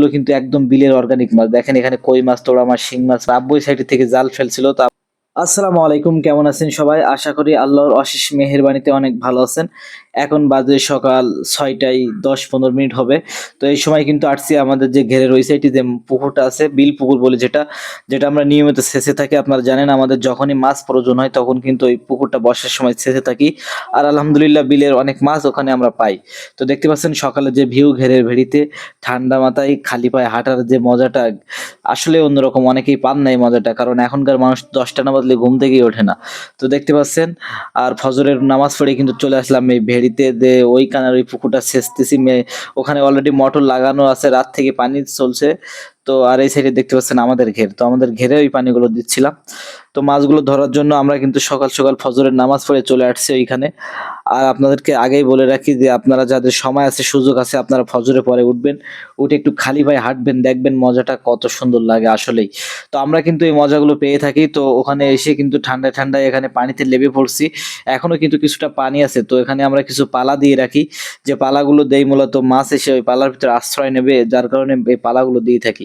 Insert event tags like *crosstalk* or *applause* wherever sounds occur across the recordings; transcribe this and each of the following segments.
মাছগুলো কিন্তু একদম বিলের অর্গানিক মাছ। দেখেন এখানে কই মাছ, তোড়া মাছ, শিং মাছ আব্বই সাইড থেকে জাল ফেলছিল। তা আসসালামু আলাইকুম, কেমন আছেন সবাই? আশা করি আল্লাহর অশেষ মেহেরবানিতে অনেক ভালো আছেন। এখন বাজে সকাল ছয়টায় দশ পনেরো মিনিট হবে। তো এই সময় কিন্তু আসছি আমাদের যে ঘেরে রয়েছে, এটি যে পুকুরটা আছে, বিল পুকুর বলে যেটা যেটা আমরা নিয়মিত সেচে থাকি। আপনারা জানেন আমাদের যখনই মাছ প্রয়োজন হয়, তখন কিন্তু ওই পুকুরটা বর্ষার সময় সেচে থাকি। আর আলহামদুলিল্লাহ বিলের অনেক মাছ ওখানে আমরা পাই। তো দেখতে পাচ্ছেন সকালে যে ভিউ, ঘেরের ভেড়িতে, ঠান্ডা মাথায়, খালি পায়ে হাঁটার যে মজাটা, আসলে অন্যরকম অনেকেই পান না এই মজাটা, কারণ এখনকার মানুষ দশটা না বাদলে ঘুম থেকেই ওঠে না। তো দেখতে পাচ্ছেন, আর ফজরের নামাজ পড়ে কিন্তু চলে আসলাম এই ভেড়িতে ওই কানার ওই পুকুরটা সেচতেছি ওখানে অলরেডি মোটর লাগানো আছে, রাত থেকে পানি চলছে। তো আর এই সাইডে দেখতে পাচ্ছেন আমাদের ঘের। তো আমাদের ঘেরে ওই পানিগুলো দিচ্ছিলাম। তো মাছগুলো ধরার জন্য আমরা কিন্তু সকাল সকাল ফজরের নামাজ পড়ে চলে আসছি ওইখানে। আর আপনাদেরকে আগেই বলে রাখি যে আপনারা যাদের সময় আছে, সুযোগ আছে, আপনারা ফজরে পরে উঠবেন। উঠে একটু খালি পায়ে হাঁটবেন, দেখবেন মজাটা কত সুন্দর লাগে আসলেই। তো আমরা কিন্তু এই মজাগুলো পেয়ে থাকি। তো ওখানে এসে কিন্তু ঠান্ডায় ঠান্ডায় এখানে পানিতে লেবে পড়ছি। এখনও কিন্তু কিছুটা পানি আছে। তো এখানে আমরা কিছু পালা দিয়ে রাখি। যে পালাগুলো দেই মূলত মাছ এসে ওই পালার ভিতরে আশ্রয় নেবে, যার কারণে এই পালাগুলো দিয়ে থাকি।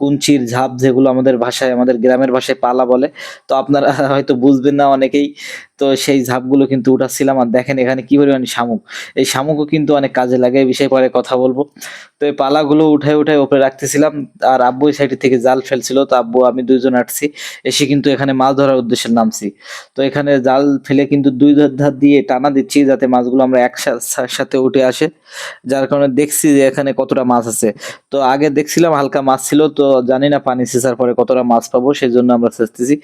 কুঞ্চির ঝাপ যেগুলো আমাদের ভাষায়, আমাদের গ্রামের ভাষায় পালা বলে। তো আপনারা *laughs* হয়তো বুঝবেন না অনেকেই। তো সেই ঝাপগুলো কিন্তু উঠাচ্ছিলাম আর দেখেন এখানে কি পরিমাণ শামুক। এই শামুকও কিন্তু অনেক কাজে লাগে, এই বিষয়ে পরে কথা বলব। তো এই পালাগুলো উঠে উঠে উপরে রাখতেছিলাম আর আব্বু ওই সাইড থেকে জাল ফেলছিল। তো আব্বু, আমি দুইজন আসছি এসে কিন্তু এখানে মাছ ধরার উদ্দেশ্যে নামছি। তো এখানে জাল ফেলে কিন্তু দুই ধার ধার দিয়ে টানা দিচ্ছি যাতে মাছগুলো আমরা একসাথে উঠে আসে। যার কারণে দেখছি যে এখানে কতটা মাছ আছে। তো আগে দেখছিলাম হালকা মাছ ছিল, তো জানি না পানি সেচার পরে কতটা মাছ পাবো সেই জন্য আমরা সেচতেছি।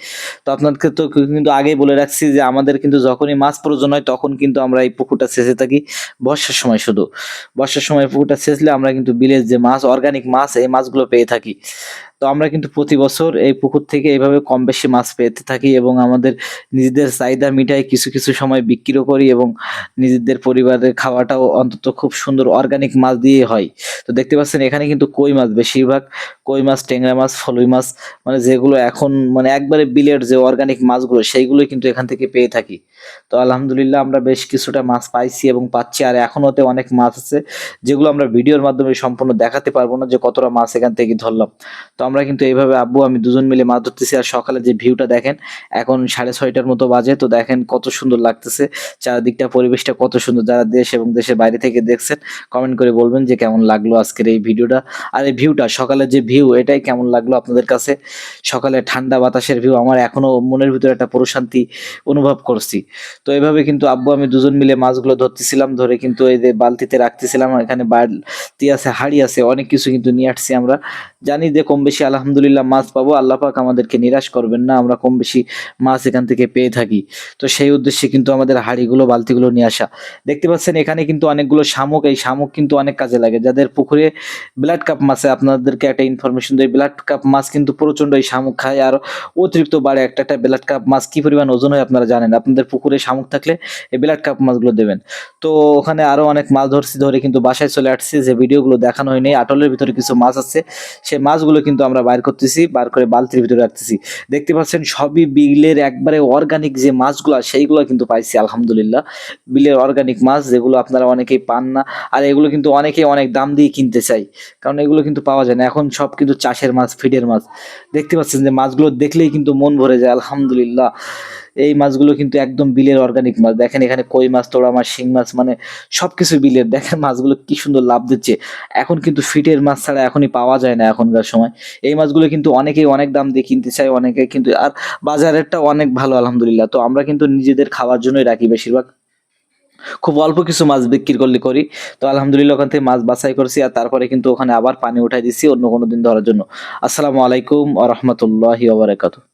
তো আপনাদেরকে তো কিন্তু আগেই বলে রাখছি যে আমাদের কিন্তু যখনই মাছ প্রয়োজন হয়, তখন কিন্তু আমরা এই পুকুরটা সেচে থাকি। বর্ষার সময় শুধু। বর্ষার সময় পুকুরটা সেচলে আমরা কিন্তু বিলের যে মাছ অর্গানিক মাছ, এই মাছগুলো পেয়ে থাকি। তো আমরা কিন্তু প্রতি বছর এই পুকুর থেকে এইভাবে কম বেশি মাছ পেতে থাকি এবং আমাদের নিজেদের চাহিদা মিটাই কিছু কিছু সময় বিক্রিও করি এবং নিজেদের পরিবারের খাওয়াটাও অন্তত খুব সুন্দর অর্গানিক মাছ দিয়ে হয়। তো দেখতে পাচ্ছেন এখানে কিন্তু কই মাছ, বেশিরভাগ কই মাছ, ট্যাংরা মাছ, ফলুই মাছ মানে যেগুলো এখন মানে একবারে বিলের যে অর্গানিক মাছগুলো সেইগুলোই কিন্তু এখান থেকে পেয়ে থাকি। তো আলহামদুলিল্লাহ আমরা বেশ কিছুটা মাছ পাইছি এবং পাচ্ছি, আর এখনোতে অনেক মাছ আছে যেগুলো আমরা ভিডিওর মাধ্যমে সম্পূর্ণ দেখাতে পারব না যে কতটা মাছ এখান থেকে ধরলাম। তো আমরা কিন্তু এইভাবে আব্বু, আমি দুজন মিলে মাছ ধরতেছি আর সকালে যে ভিউটা দেখেন, এখন সাড়ে ছয়টার মতো বাজে। তো দেখেন কত সুন্দর লাগতেছে, চারদিকটা, পরিবেশটা কত সুন্দর। যারা দেশ এবং দেশের বাইরে থেকে দেখছেন কমেন্ট করে বলবেন যে কেমন লাগল আজকের এই ভিডিওটা। আর এই ভিউটা, সকালের যে ভিউ, এটাই কেমন লাগল আপনাদের কাছে? সকালে ঠান্ডা বাতাসের ভিউ, আমার এখনও মনের ভিতরে একটা প্রশান্তি অনুভব করছি। তো এইভাবে কিন্তু আব্বু, আমি দুজন মিলে মাছগুলো ধরতেছিলাম, ধরে কিন্তু এই যে বালতিতে রাখতেছিলাম, এখানে বালতি আছে, হাড়ি আছে, অনেক কিছু কিন্তু নিয়ে আসছি আমরা। জানি যে কম বেশি আলহামদুলিল্লাহ মাছ পাবো। আল্লাহ পাক আমাদেরকে নিরাশ করবেন না, আমরা কম বেশি মাছ এখান থেকে পেয়ে থাকি। তো সেই উদ্দেশ্যে কিন্তু আমাদের হাড়িগুলো, বালতিগুলো নিয়ে আসা। দেখতে পাচ্ছেন এখানে কিন্তু অনেকগুলো শামুক, এই শামুক কিন্তু অনেক কাজে লাগে। যাদের পুকুরে ব্লাড কাপ মাছে আপনাদেরকে একটা ইনফরমেশন দেয় ব্লাড কাপ মাছ কিন্তু প্রচণ্ড এই শামুক খায়। আর অতিরিক্ত বাড়ে একটা একটা ব্লাড কাপ মাছ কি পরিমাণ ওজন হয় আপনারা জানেন। আপনাদের পুকুরে শামুক থাকলে এই ব্লাড কাপ মাছগুলো দেবেন। তো ওখানে আরও অনেক মাছ ধরছি, ধরে কিন্তু বাসায় চলে আসছি। যে ভিডিওগুলো দেখানো হয়নি, আটলের ভিতরে কিছু মাছ আছে। সেই মাছগুলো কিন্তু আমরা বাইর করতেছি, বার করে বালতির ভিতরে রাখতেছি। দেখতে পাচ্ছেন সবই বিলের একবারে অর্গানিক যে মাছগুলো, সেইগুলো কিন্তু পাইছি, আলহামদুলিল্লাহ। বিলের অর্গানিক মাছ যেগুলো আপনারা অনেকেই পান না, আর এগুলো কিন্তু অনেকেই অনেক দাম দিয়ে কিনতে চাই। কারণ এগুলো কিন্তু পাওয়া যায় না। এখন সব কিন্তু চাষের মাছ, ফিডের মাছ। দেখতে পাচ্ছেন যে মাছগুলো দেখলেই কিন্তু মন ভরে যায়, আলহামদুলিল্লাহ। এই মাছগুলো কিন্তু একদম বিলের অর্গানিক মাছ। দেখেন এখানে কই মাছ, তোড়া মাছ, শিং মাছ মানে সবকিছু বিলের। দেখেন মাছগুলো কি সুন্দর লাভ দিচ্ছে। এখন কিন্তু ফিটের মাছ ছাড়া এখনই পাওয়া যায় না এখনকার সময়। এই মাছগুলো কিন্তু অনেকেই অনেক দাম দিয়ে কিনতে চায়, অনেকে কিন্তু আর বাজারেরটা অনেক ভালো, আলহামদুলিল্লাহ। তো আমরা কিন্তু নিজেদের খাওয়ার জন্যই রাখি বেশিরভাগ। খুব অল্প কিছু মাছ বিক্রি করলে করি। তো আলহামদুলিল্লাহ ওখান থেকে মাছ বাছাই করছি আর তারপরে কিন্তু ওখানে আবার পানি উঠাই দিছি অন্য কোনো দিন ধরার জন্য। আসসালামু আলাইকুম আ রহমতুল্লাহি